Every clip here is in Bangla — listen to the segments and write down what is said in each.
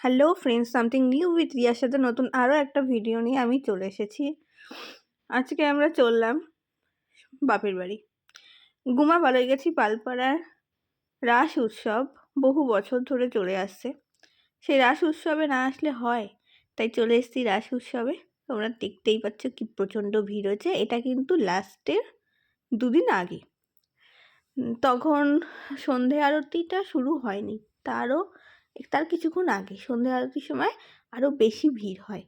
Hello friends something new with রিয়ার সাথে নতুন আরও একটা ভিডিও নিয়ে আমি চলে এসেছি। আজকে আমরা চললাম বাপের বাড়ি। গুমা বাড়ি গেছি, পালপাড়ার রাস উৎসব বহু বছর ধরে চলে আসছে। সেই রাস উৎসবে না আসলে হয়, তাই চলে এসেছি রাস উৎসবে। তোমরা দেখতেই পাচ্ছ কি প্রচণ্ড ভিড় হয়েছে, এটা কিন্তু লাস্টের দুদিন আগে। তখন সন্ধে আরতিটা শুরু হয়নি, তারও তার কিছুক্ষণ আগে, সন্ধ্যা আরতির সময় আরও বেশি ভিড় হয়।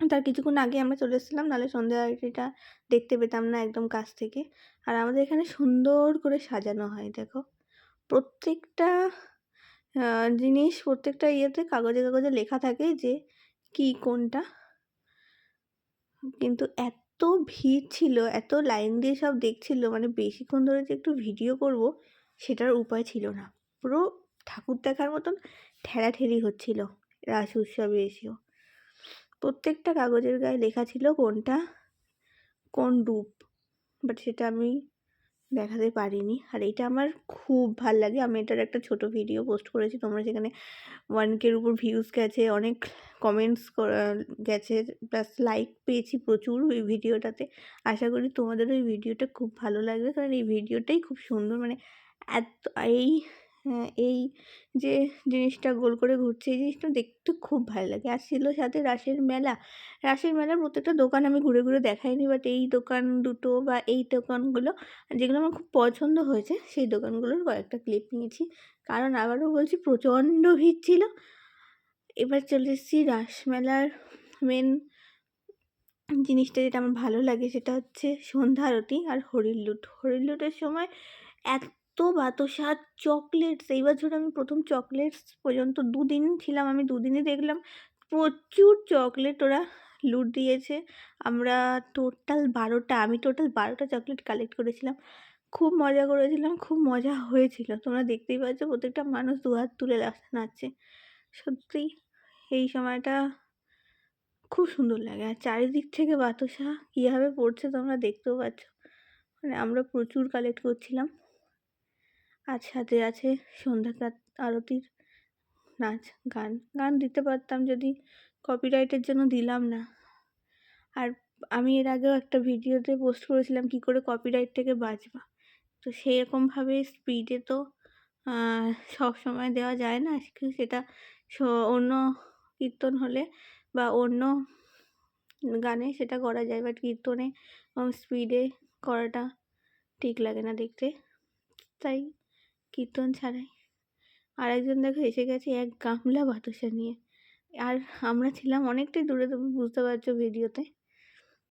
তার কিছুক্ষণ আগে আমরা চলে এসেছিলাম, নাহলে সন্ধ্যা আরতিটা দেখতে পেতাম না একদম কাছ থেকে। আর আমাদের এখানে সুন্দর করে সাজানো হয়, দেখো। প্রত্যেকটা জিনিস, প্রত্যেকটা ইয়েতে কাগজে কাগজে লেখা থাকে যে কি, কোনটা। কিন্তু এত ভিড় ছিল, এত লাইন দিয়ে সব দেখছিল মানে বেশিক্ষণ ধরে যে একটু ভিডিও করব, সেটার উপায় ছিল না। পুরো ঠাকুর দেখার মতন ঠেলাঠেলি হচ্ছিল, রাস উৎসবে এসেও। প্রত্যেকটা কাগজের গায়ে লেখা ছিল কোনটা? কোন রূপ? বাট সেটা আমি দেখাতে পারিনি। আর এটা আমার খুব ভালো লাগে। আমি এটার একটা ছোট ভিডিও পোস্ট করেছি। তোমরা সেখানে ওয়ান কের উপর ভিউজ গেছে, অনেক কমেন্টস গেছে প্লাস লাইক পেয়েছি প্রচুর ওই ভিডিওটাতে আশা করি তোমাদের ওই ভিডিওটা খুব ভালো লাগবে। কারণ এই ভিডিওটাই খুব সুন্দর। মানে এত, এই এই যে জিনিসটা গোল করে ঘুরছে, এই জিনিসটা দেখতে খুব ভালো লাগে। আর ছিল সাথে রাসের মেলা। রাসের মেলার প্রত্যেকটা দোকান আমি ঘুরে ঘুরে দেখাইনি বাট এই দোকান দুটো বা এই দোকানগুলো, যেগুলো আমার খুব পছন্দ হয়েছে, সেই দোকানগুলোর কয়েকটা ক্লিপ নিয়েছি। কারণ আবারও বলছি, প্রচণ্ড ভিড় ছিল। এবার চলে এসেছি রাসমেলার মেন জিনিসটা যেটা আমার ভালো লাগে, সেটা হচ্ছে সন্ধ্যা আরতি আর হরির লুট। হরির লুটের সময় এত এত বাতাসা চকলেটস এই বছর আমি প্রথম চকলেটস পর্যন্ত দুদিন ছিলাম, আমি দুদিনই দেখলাম। প্রচুর চকলেট ওরা লুট দিয়েছে। আমরা টোটাল বারোটা, আমি টোটাল বারোটা চকলেট কালেক্ট করেছিলাম। খুব মজা করেছিলাম, খুব মজা হয়েছিল। তোমরা দেখতেই পাচ্ছ, প্রত্যেকটা মানুষ দু হাত তুলে নাচছে। সত্যি, এই সময়টা খুব সুন্দর লাগে। আর চারিদিক থেকে বাতাসা কীভাবে পড়ছে তোমরা দেখতেও পাচ্ছ। মানে আমরা প্রচুর কালেক্ট করছিলাম। আর সাথে আছে সন্ধ্যা আরতির নাচ, গান। গান দিতে পারতাম যদি কপিরাইটের জন্য দিলাম না। আর আমি এর আগেও একটা ভিডিওতে পোস্ট করেছিলাম কী করে কপিরাইট থেকে বাঁচবা। তো সেরকমভাবে স্পিডে তো সব সময় দেওয়া যায় না। সেটা অন্য কীর্তন হলে বা অন্য গানে সেটা করা যায়। বাট কীর্তনে স্পিডে করাটা ঠিক লাগে না দেখতে। তাই কীর্তন ছাড়াই। আরেকজন দেখো এসে গেছে এক গামলা বাতাসা নিয়ে। আর আমরা ছিলাম অনেকটাই দূরে, তুমি বুঝতে পারছ ভিডিওতে।